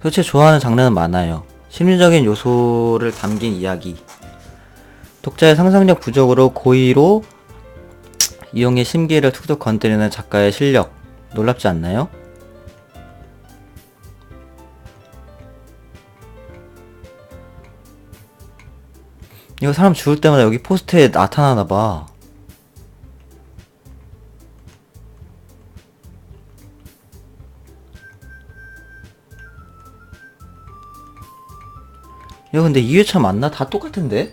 도대체 좋아하는 장르는 많아요. 심리적인 요소를 담긴 이야기. 독자의 상상력 부족으로 고의로 이용해 심기를 툭툭 건드리는 작가의 실력. 놀랍지 않나요? 이거 사람 죽을 때마다 여기 포스트에 나타나나 봐. 이거 근데 2회차 맞나? 다 똑같은데?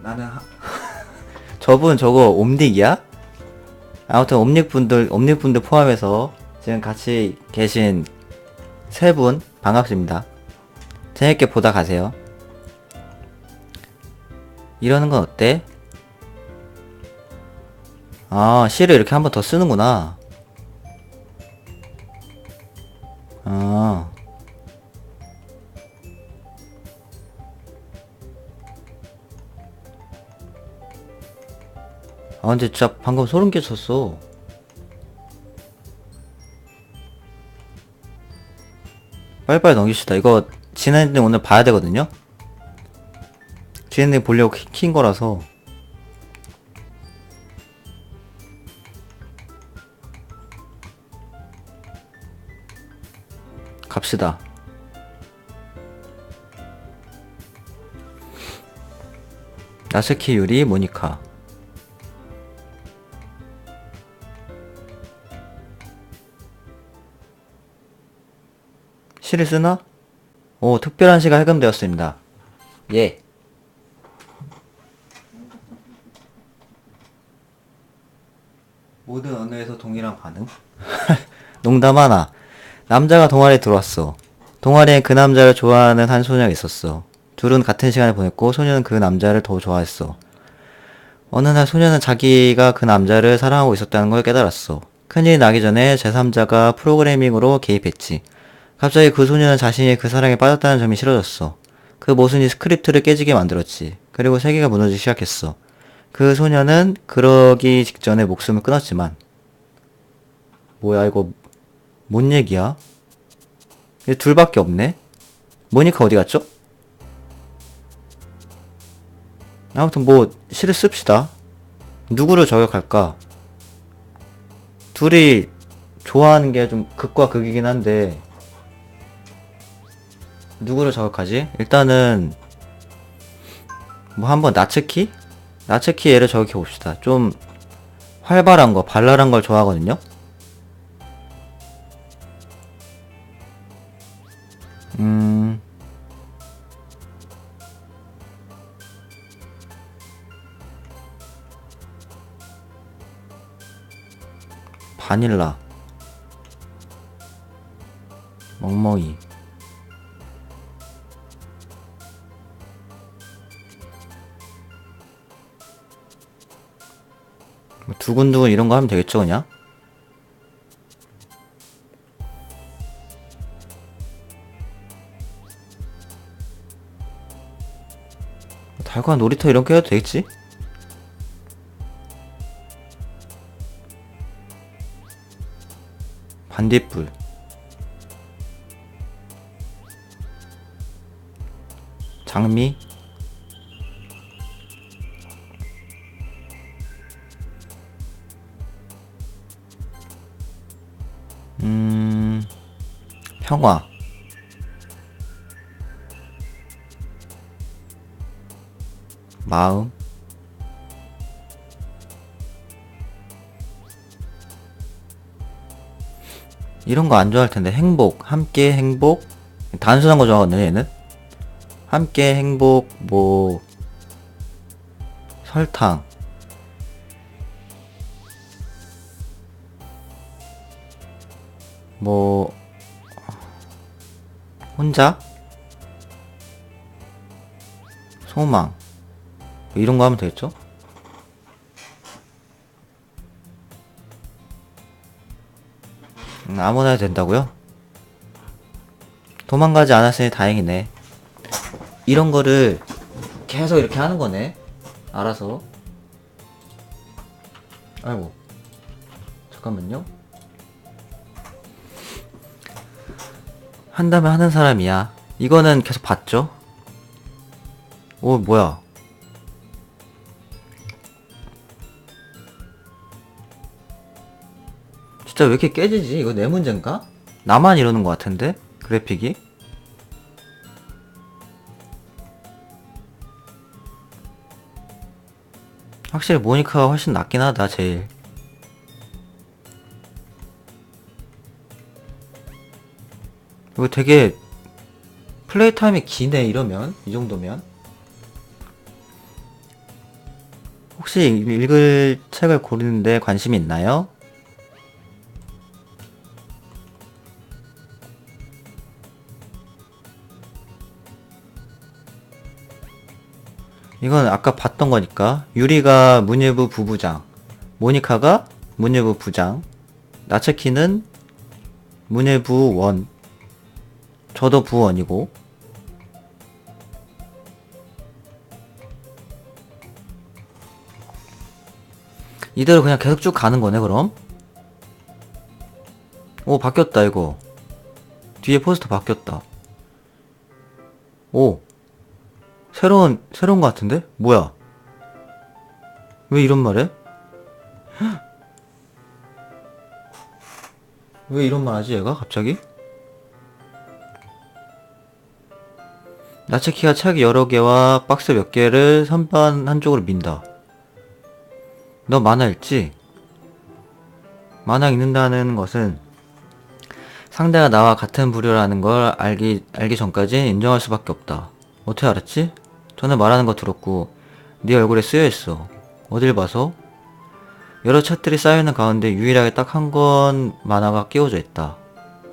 나는 하... 저분 저거 옴닉이야? 아무튼 옴닉 분들 옴닉 분들 포함해서 지금 같이 계신 세 분 반갑습니다. 재밌게 보다 가세요. 이러는 건 어때? 아, 시를 이렇게 한 번 더 쓰는구나. 아. 아, 근데 진짜 방금 소름 끼쳤어. 빨리빨리 넘깁시다. 이거 지난님 오늘 봐야 되거든요? 지난님 보려고 키- 킨 거라서. 갑시다. 나스키 유리 모니카. 시를 쓰나? 오, 특별한 시가 해금되었습니다. 예. 모든 언어에서 동일한 반응? 농담 하나. 남자가 동아리에 들어왔어. 동아리엔 그 남자를 좋아하는 한 소녀가 있었어. 둘은 같은 시간을 보냈고 소녀는 그 남자를 더 좋아했어. 어느 날 소녀는 자기가 그 남자를 사랑하고 있었다는 걸 깨달았어. 큰일이 나기 전에 제3자가 프로그래밍으로 개입했지. 갑자기 그 소녀는 자신이 그 사랑에 빠졌다는 점이 싫어졌어. 그 모순이 스크립트를 깨지게 만들었지. 그리고 세계가 무너지기 시작했어. 그 소녀는 그러기 직전에 목숨을 끊었지만 뭐야 이거 뭔 얘기야? 얘 둘밖에 없네? 모니카 어디 갔죠? 아무튼 뭐 시를 씁시다. 누구를 저격할까? 둘이 좋아하는 게 좀 극과 극이긴 한데 누구를 저격하지? 일단은 뭐 한번 나츠키? 나츠키 얘를 저격해 봅시다. 좀 활발한 거, 발랄한 걸 좋아하거든요. 음. 바닐라. 멍멍이. 뭐 두근두근 이런 거 하면 되겠죠, 그냥? 달콤한 놀이터 이런 거 해도 되겠지? 반딧불. 장미. 음 평화 마음. 이런 거 안 좋아할 텐데 행복 함께 행복. 단순한 거 좋아하거든요 얘는. 함께 행복 뭐 설탕. 뭐 혼자? 소망. 뭐 이런 거 하면 되겠죠? 음, 아무나 된다고요? 도망가지 않았으니 다행이네. 이런 거를 계속 이렇게 하는 거네. 알아서. 아이고 잠깐만요 한다면 하는 사람이야 이거는 계속 봤죠 오 뭐야 진짜 왜 이렇게 깨지지? 이거 내 문제인가? 나만 이러는 것 같은데? 그래픽이? 확실히 모니카가 훨씬 낫긴 하다 제일. 이거 되게 플레이 타임이 기네 이러면? 이 정도면? 혹시 읽을 책을 고르는데 관심이 있나요? 이건 아까 봤던 거니까 유리가 문예부 부부장 모니카가 문예부 부장 나츠키는 문예부 원 저도 부원이고. 이대로 그냥 계속 쭉 가는 거네 그럼? 오 바뀌었다 이거. 뒤에 포스터 바뀌었다. 오 새로운 새로운 거 같은데 뭐야 왜 이런 말해 왜 이런 말 하지 얘가 갑자기 나츠키가 책 여러 개와 박스 몇 개를 선반 한쪽으로 민다. 너 만화 읽지? 만화 읽는다는 것은 상대가 나와 같은 부류라는 걸 알기, 알기 전까진 인정할 수밖에 없다. 어떻게 알았지? 전에 말하는 거 들었고 네 얼굴에 쓰여있어. 어딜 봐서? 여러 책들이 쌓여있는 가운데 유일하게 딱 한 권 만화가 끼워져 있다.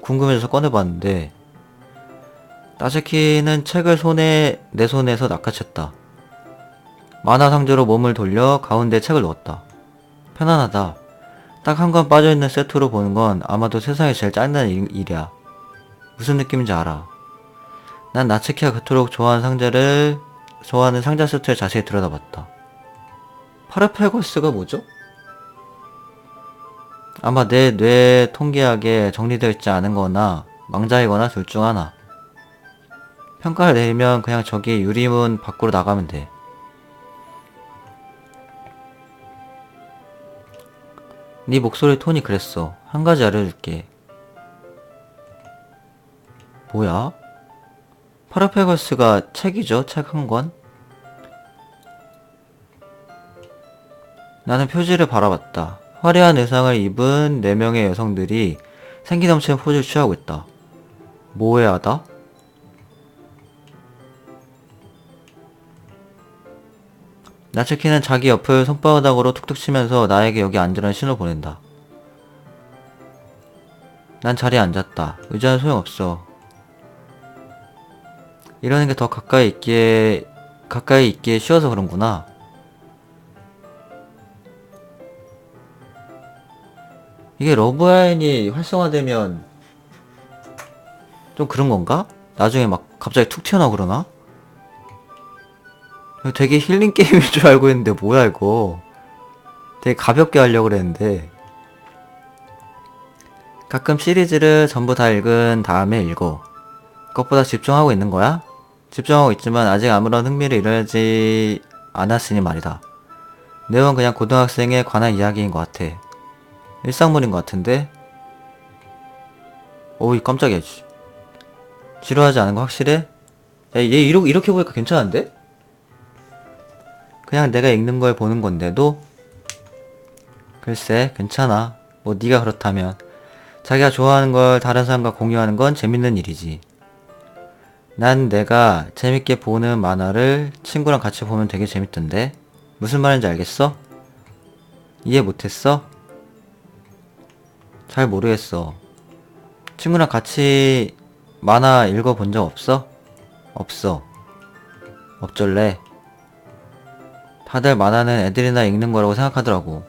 궁금해져서 꺼내봤는데 나즈키는 책을 손에 내 손에서 낚아챘다. 만화 상자로 몸을 돌려 가운데 책을 넣었다. 편안하다. 딱 한 권 빠져있는 세트로 보는 건 아마도 세상에 제일 짜증나는 일- 일이야. 무슨 느낌인지 알아. 난 나츠키가 그토록 좋아하는 상자를 좋아하는 상자 세트를 자세히 들여다봤다. 파르페거스가 뭐죠? 아마 내뇌 통계학에 정리되어 있지 않은 거나 망자이거나 둘 중 하나. 평가를 내리면 그냥 저기 유리문 밖으로 나가면 돼. 네 목소리 톤이 그랬어. 한 가지 알려줄게. 뭐야? 파라페거스가 책이죠? 책 한 권? 나는 표지를 바라봤다. 화려한 의상을 입은 네명의 여성들이 생기 넘치는 포즈를 취하고 있다. 모해하다? 나츠키는 자기 옆을 손바닥으로 툭툭 치면서 나에게 여기 앉으라는 신호를 보낸다. 난 자리에 앉았다. 의자는 소용없어. 이러는 게 더 가까이 있기에, 가까이 있기에 쉬워서 그런구나. 이게 러브라인이 활성화되면 좀 그런 건가? 나중에 막 갑자기 툭 튀어나오고 그러나? 되게 힐링 게임일 줄 알고 있는데 뭐야 이거 되게 가볍게 하려고 그랬는데 가끔 시리즈를 전부 다 읽은 다음에 읽어 그것보다 집중하고 있는 거야? 집중하고 있지만 아직 아무런 흥미를 잃어지 않았으니 말이다. 내용은 그냥 고등학생에 관한 이야기인 것 같아. 일상물인 것 같은데? 오이 깜짝이야 씨. 지루하지 않은 거 확실해? 야, 얘 이렇게, 이렇게 보니까 괜찮은데? 그냥 내가 읽는 걸 보는 건데도? 글쎄 괜찮아. 뭐 네가 그렇다면. 자기가 좋아하는 걸 다른 사람과 공유하는 건 재밌는 일이지 난 내가 재밌게 보는 만화를 친구랑 같이 보면 되게 재밌던데 무슨 말인지 알겠어? 이해 못했어? 잘 모르겠어 친구랑 같이 만화 읽어본 적 없어? 없어 어쩔래 다들 만화는 애들이나 읽는 거라고 생각하더라고.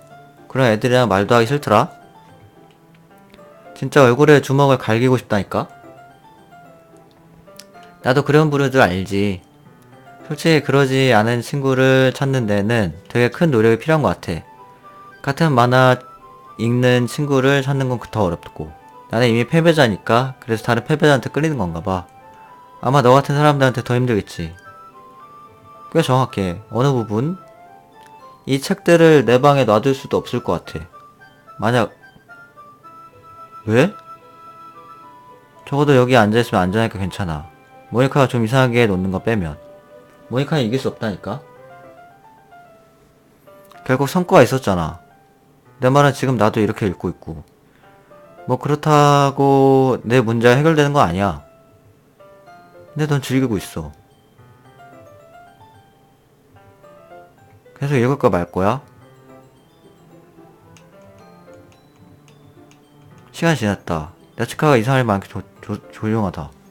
그런 애들이랑 말도 하기 싫더라. 진짜 얼굴에 주먹을 갈기고 싶다니까? 나도 그런 부류들 알지. 솔직히 그러지 않은 친구를 찾는 데는 되게 큰 노력이 필요한 것 같아. 같은 만화 읽는 친구를 찾는 건 더 어렵고 나는 이미 패배자니까 그래서 다른 패배자한테 끌리는 건가 봐. 아마 너 같은 사람들한테 더 힘들겠지. 꽤 정확해. 어느 부분? 이 책들을 내 방에 놔둘 수도 없을 것 같아. 만약 왜? 적어도 여기 앉아있으면 안전하니까 괜찮아. 모니카가 좀 이상하게 놓는 거 빼면. 모니카는 이길 수 없다니까? 결국 성과가 있었잖아. 내 말은 지금 나도 이렇게 읽고 있고. 뭐 그렇다고 내 문제가 해결되는 거 아니야. 근데 넌 즐기고 있어. 계속 읽을 거말 거야? 시간 지났다. 야치카가 이상할 만큼 조, 조, 조용하다.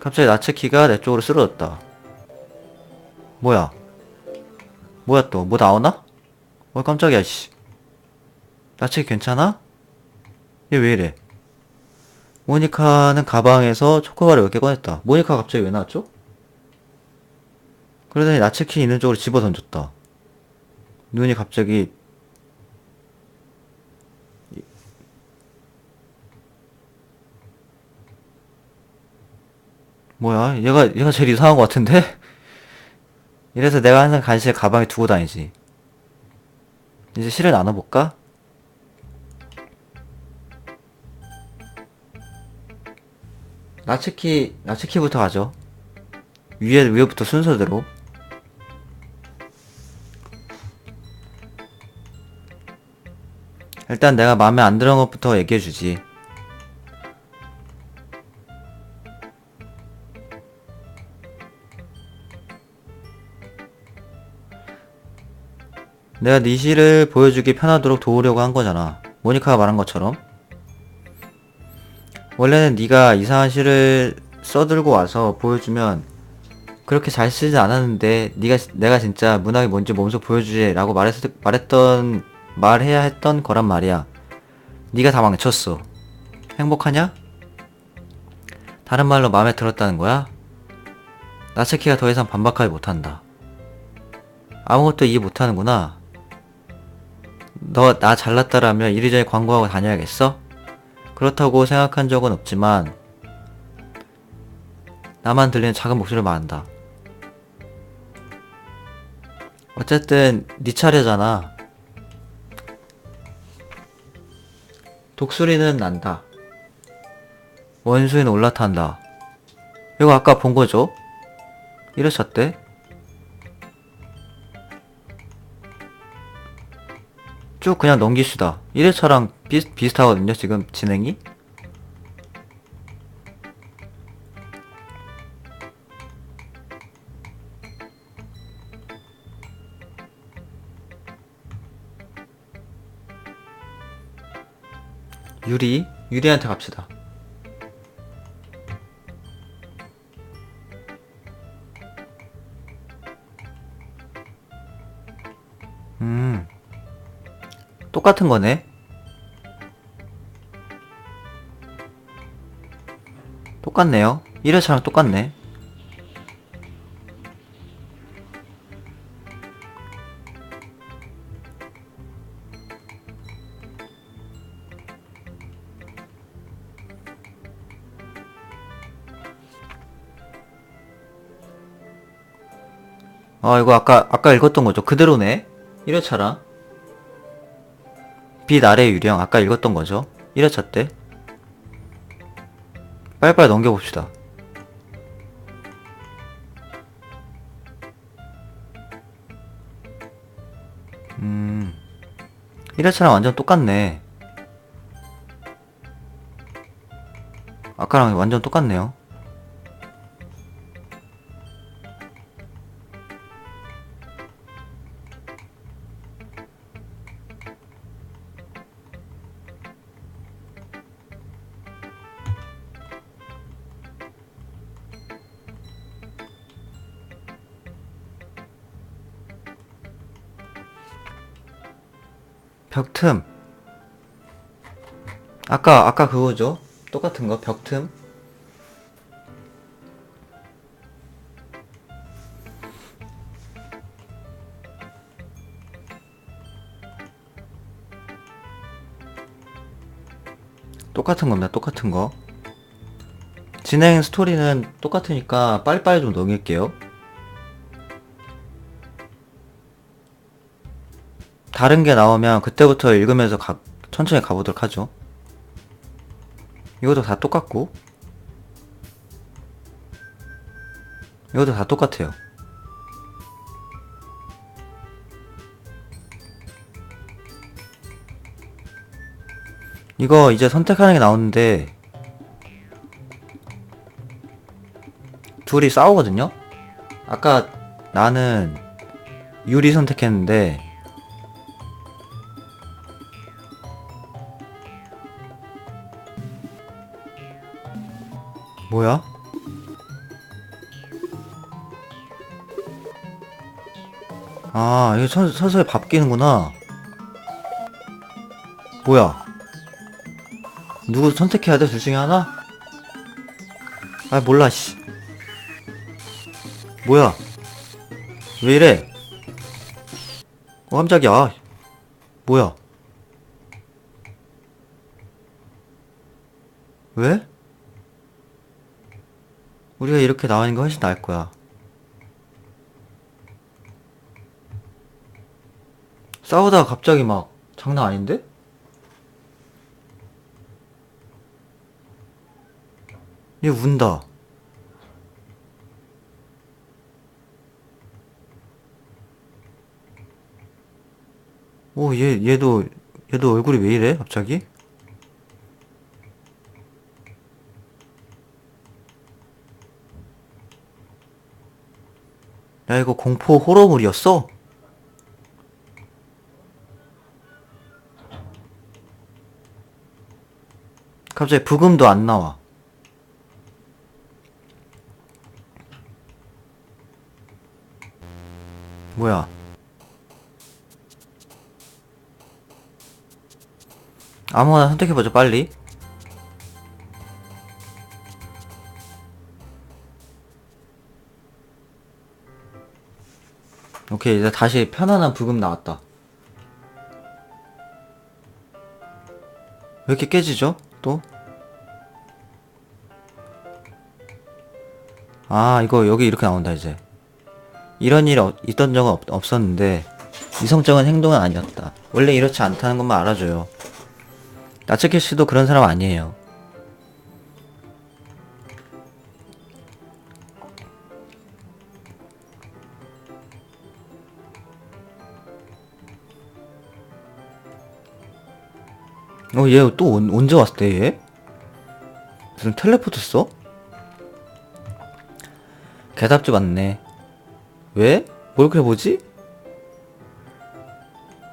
갑자기 나츠키가 내 쪽으로 쓰러졌다. 뭐야? 뭐야 또? 뭐 나오나? 어 깜짝이야 씨. 나츠키 괜찮아? 얘 왜 이래? 모니카는 가방에서 초코바를 몇 개 꺼냈다. 모니카 갑자기 왜 나왔죠? 그러더니 나츠키 있는 쪽으로 집어 던졌다. 눈이 갑자기 뭐야? 얘가 얘가 제일 이상한 것 같은데? 이래서 내가 항상 간식을 가방에 두고 다니지. 이제 실을 나눠볼까? 나츠키 나츠키부터 가죠. 위에 위에부터 순서대로. 일단 내가 마음에 안 드는 것부터 얘기해주지. 내가 네 시를 보여주기 편하도록 도우려고 한 거잖아. 모니카가 말한 것처럼. 원래는 네가 이상한 시를 써들고 와서 보여주면 그렇게 잘 쓰지 않았는데 네가 내가 진짜 문학이 뭔지 몸소 보여주지라고 말했, 말했던 말해야 했던 거란 말이야. 네가 다 망쳤어. 행복하냐? 다른 말로 마음에 들었다는 거야? 나츠키가 더 이상 반박하지 못한다. 아무것도 이해 못하는구나. 너 나 잘났다라면 이리저리 광고하고 다녀야겠어? 그렇다고 생각한 적은 없지만 나만 들리는 작은 목소리를 말한다. 어쨌든 네 차례잖아. 독수리는 난다. 원수인 올라탄다. 이거 아까 본 거죠? 이러셨대? 쭉 그냥 넘기시다. 1회차랑 비슷, 비슷하거든요, 지금 진행이? 유리? 유리한테 갑시다. 똑같은 거네. 똑같네요. 1회차랑 똑같네. 아, 이거 아까, 아까 읽었던 거죠. 그대로네. 1회차랑. 빛 아래 유령 아까 읽었던 거죠? 1회차 때 빨리빨리 넘겨봅시다. 음 1회차랑 완전 똑같네. 아까랑 완전 똑같네요 벽틈. 아까 아까 그거죠? 똑같은 거 벽틈. 똑같은 겁니다 똑같은 거. 진행 스토리는 똑같으니까 빨리빨리 좀 넘길게요. 다른 게 나오면 그때부터 읽으면서 가- 천천히 가보도록 하죠. 이것도 다 똑같고 이것도 다 똑같아요. 이거 이제 선택하는 게 나오는데 둘이 싸우거든요? 아까 나는 유리 선택했는데 뭐야? 아, 이게 서, 서서히 바뀌는구나. 뭐야? 누구 선택해야 돼? 둘 중에 하나? 아, 몰라, 씨. 뭐야? 왜 이래? 어, 깜짝이야. 뭐야? 왜? 우리가 이렇게 나오는 게 훨씬 나을 거야. 싸우다가 갑자기 막 장난 아닌데? 얘 운다. 오, 얘, 얘도, 얘도 얼굴이 왜 이래? 갑자기? 야, 이거 공포 호러물이었어? 갑자기 부금도 안 나와. 뭐야? 아무거나 선택해보자, 빨리. 오케이, 이제 다시 편안한 부금 나왔다. 왜 이렇게 깨지죠? 또? 아, 이거 여기 이렇게 나온다, 이제. 이런 일이 없- 있던 적은 없, 없었는데, 이성적인 행동은 아니었다. 원래 이렇지 않다는 것만 알아줘요. 나츠키 씨도 그런 사람 아니에요. 어, 얘 또 언제 왔대, 얘? 무슨 텔레포트 써? 개답지 맞네. 왜? 뭘 그래 보지?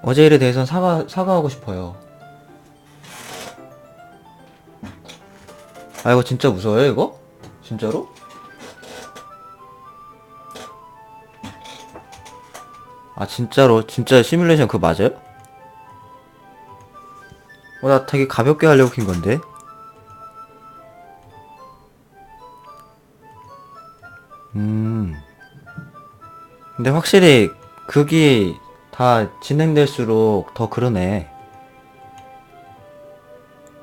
어제 일에 대해선 사과, 사과하고 싶어요. 아, 이거 진짜 무서워요, 이거? 진짜로? 아, 진짜로? 진짜 시뮬레이션 그거 맞아요? 어, 나 되게 가볍게 하려고 킨 건데. 음. 근데 확실히 극이 다 진행될수록 더 그러네.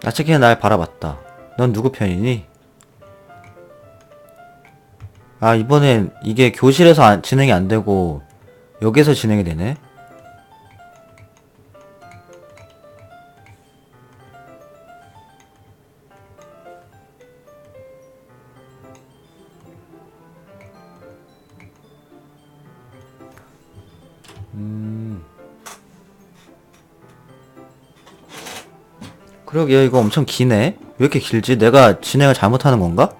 나츠키는 날 바라봤다. 넌 누구 편이니? 아, 이번엔 이게 교실에서 안- 진행이 안 되고 여기서 진행이 되네. 그러게요, 이거 엄청 기네. 왜 이렇게 길지? 내가 진행을 잘못하는 건가?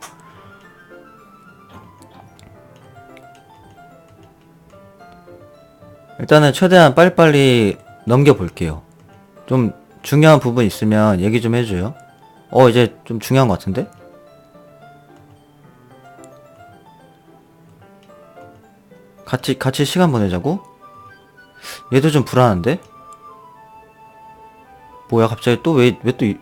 일단은 최대한 빨리빨리 넘겨볼게요. 좀 중요한 부분 있으면 얘기 좀 해줘요. 어, 이제 좀 중요한 것 같은데? 같이, 같이 시간 보내자고? 얘도 좀 불안한데? 뭐야 갑자기 또 왜 왜또 이...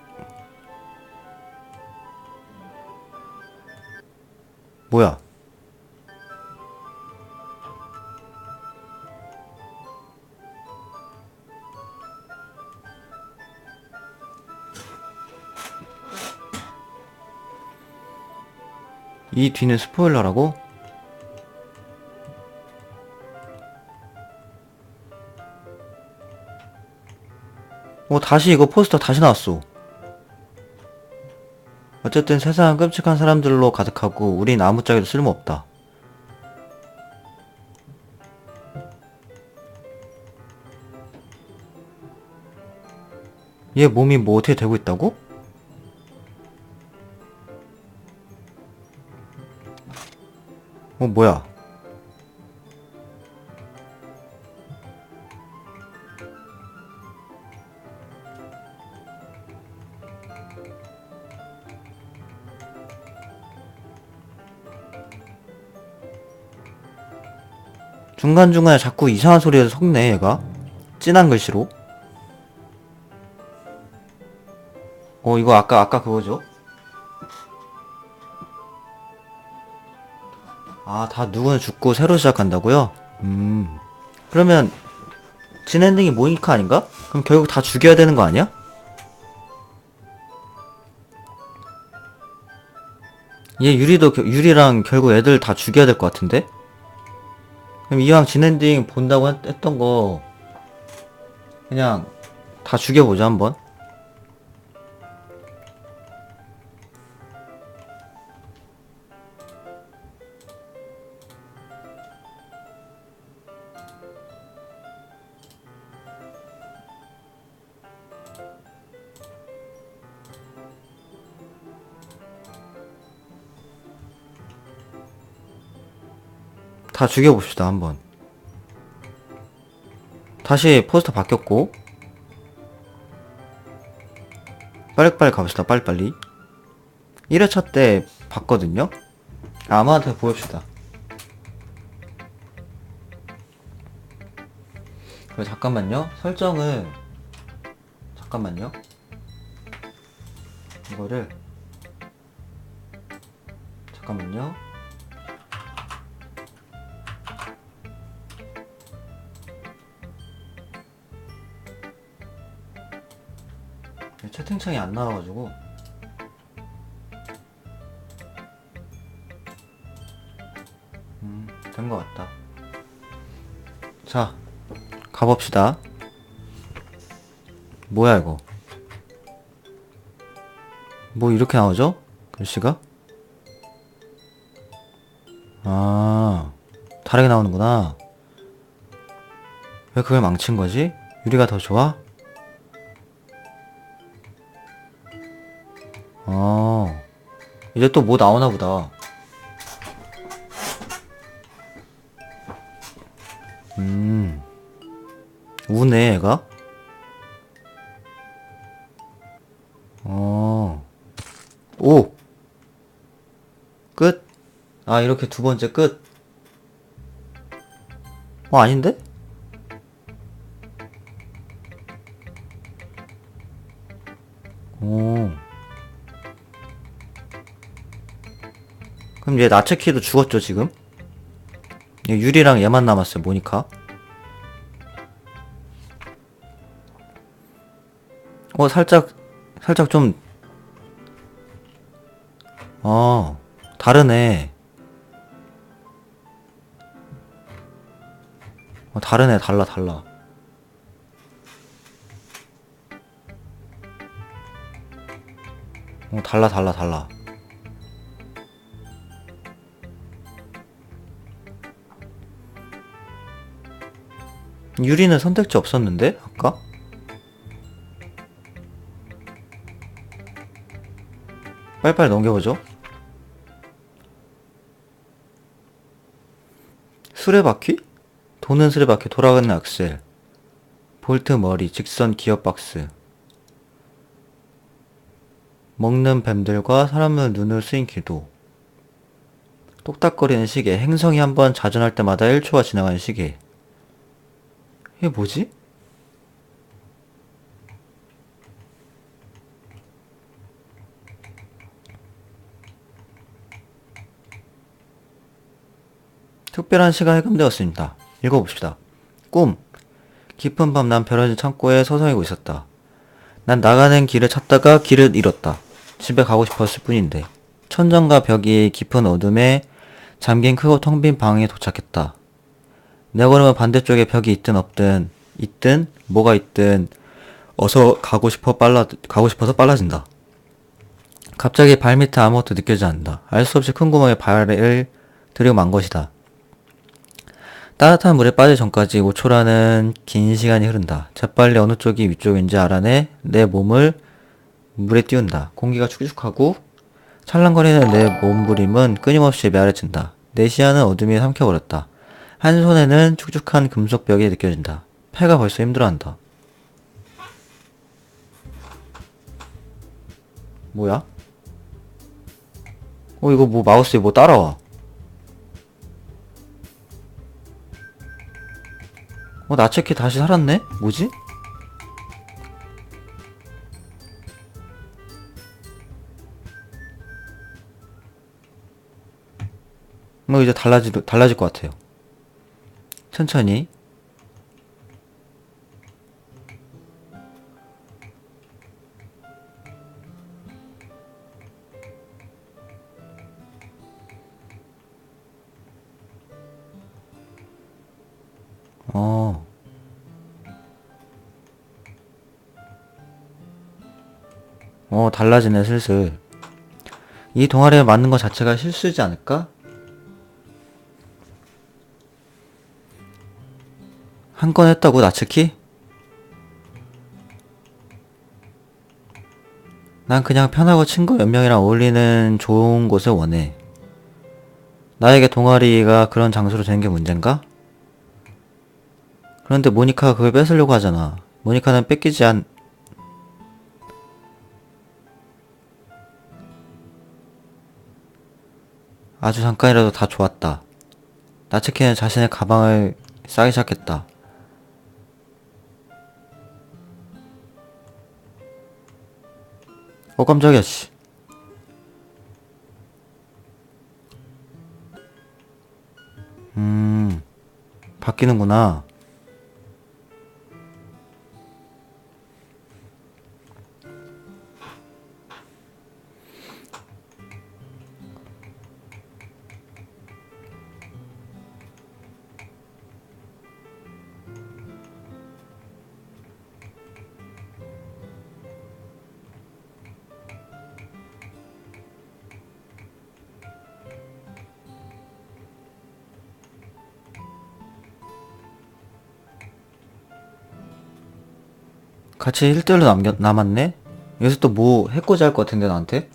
뭐야 이 뒤는 스포일러라고? 어, 다시 이거 포스터 다시 나왔어. 어쨌든 세상은 끔찍한 사람들로 가득하고 우린 아무짝에도 쓸모없다. 얘 몸이 뭐 어떻게 되고 있다고? 어 뭐야? 중간중간에 자꾸 이상한 소리를 섞네 얘가 진한 글씨로 어 이거 아까 아까 그거죠? 아 다 누구는 죽고 새로 시작한다고요? 음 그러면 진엔딩이 모니카 아닌가? 그럼 결국 다 죽여야 되는 거 아니야? 얘 유리도 겨- 유리랑 결국 애들 다 죽여야 될 것 같은데? 그럼 이왕 진엔딩 본다고 했, 했던 거 그냥 다 죽여보자 한번 다 죽여봅시다 한번. 다시 포스터 바뀌었고. 빨리빨리 가봅시다 빨리빨리. 1회차 때 봤거든요? 아마한테 보여줍시다. 그리고 잠깐만요. 설정은 잠깐만요. 이거를 잠깐만요 채팅창이 안 나와가지고 음, 된 것 같다 자 가봅시다 뭐야 이거 뭐 이렇게 나오죠? 글씨가? 아 다르게 나오는구나 왜 그걸 망친 거지? 유리가 더 좋아? 이제 또 뭐 나오나 보다. 음, 우네, 얘가? 어, 오! 끝? 아, 이렇게 두 번째 끝? 어, 아닌데? 얘 나체키도 죽었죠 지금? 얘 유리랑 얘만 남았어요 모니카 어 살짝 살짝 좀 어, 다르네. 어, 다르네, 달라, 달라. 어, 달라, 달라, 달라. 유리는 선택지 없었는데? 아까? 빨리빨리 넘겨보죠. 수레바퀴? 도는 수레바퀴, 돌아가는 악셀. 볼트 머리, 직선 기어 박스. 먹는 뱀들과 사람의 눈을 쓰인 기도. 똑딱거리는 시계, 행성이 한 번 자전할 때마다 1초가 지나가는 시계. 이게 뭐지? 특별한 시가 해금되었습니다. 읽어봅시다. 꿈. 깊은 밤 난 벼려진 창고에 서성이고 있었다. 난 나가는 길을 찾다가 길을 잃었다. 집에 가고 싶었을 뿐인데. 천정과 벽이 깊은 어둠에 잠긴 크고 텅 빈 방에 도착했다. 내 걸음은 반대쪽에 벽이 있든 없든 있든 뭐가 있든 어서 가고 싶어 빨라 가고 싶어서 빨라진다. 갑자기 발밑에 아무것도 느껴지지 않는다. 알 수 없이 큰 구멍에 발을 들이고 만 것이다. 따뜻한 물에 빠지기 전까지 5초라는 긴 시간이 흐른다. 재빨리 어느 쪽이 위쪽인지 알아내 내 몸을 물에 띄운다. 공기가 축축하고 찰랑거리는 내 몸부림은 끊임없이 메아려친다. 내 시야는 어둠이 삼켜버렸다. 한 손에는 축축한 금속 벽이 느껴진다. 팔가 벌써 힘들어한다. 뭐야? 어 이거 뭐 마우스에 뭐 따라와. 어 나체키 다시 살았네? 뭐지? 뭐 이제 달라지 달라질 것 같아요. 천천히. 어. 어, 달라지네, 슬슬. 이 동아리에 맞는 것 자체가 실수지 않을까? 한 건 했다고, 나츠키? 난 그냥 편하고 친구 몇 명이랑 어울리는 좋은 곳을 원해. 나에게 동아리가 그런 장소로 되는 게 문제인가? 그런데 모니카가 그걸 뺏으려고 하잖아. 모니카는 뺏기지 않... 아주 잠깐이라도 다 좋았다. 나츠키는 자신의 가방을 싸기 시작했다. 어 깜짝이야 씨. 음 바뀌는구나. 같이 1대1로 남겼, 남았네? 여기서 또 뭐 해코지 할 것 같은데 나한테?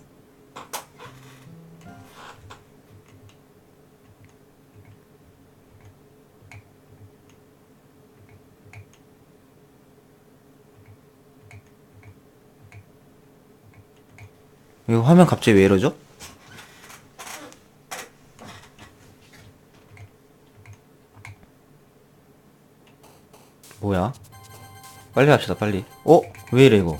이거 화면 갑자기 왜 이러죠? 뭐야? 빨리 합시다 빨리 어? 왜 이래 이거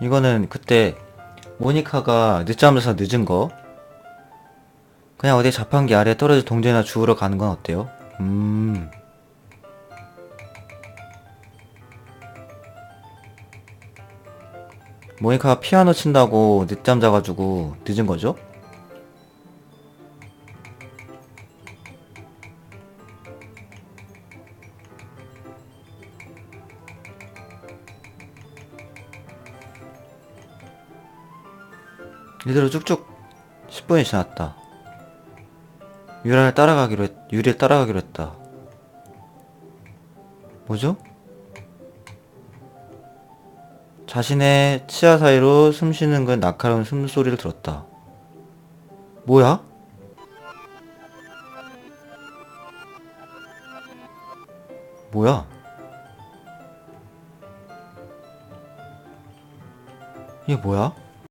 이거는 그때 모니카가 늦잠에서 늦은 거 그냥 어디 자판기 아래 떨어져 동전이나 주우러 가는 건 어때요? 음 모니카가 피아노 친다고 늦잠 자가지고 늦은 거죠? 이대로 쭉쭉 10분이 지났다. 유라를 따라가기로 했, 유리를 따라가기로 했다. 뭐죠? 자신의 치아 사이로 숨 쉬는 그 날카로운 숨소리를 들었다. 뭐야? 뭐야? 이게 뭐야?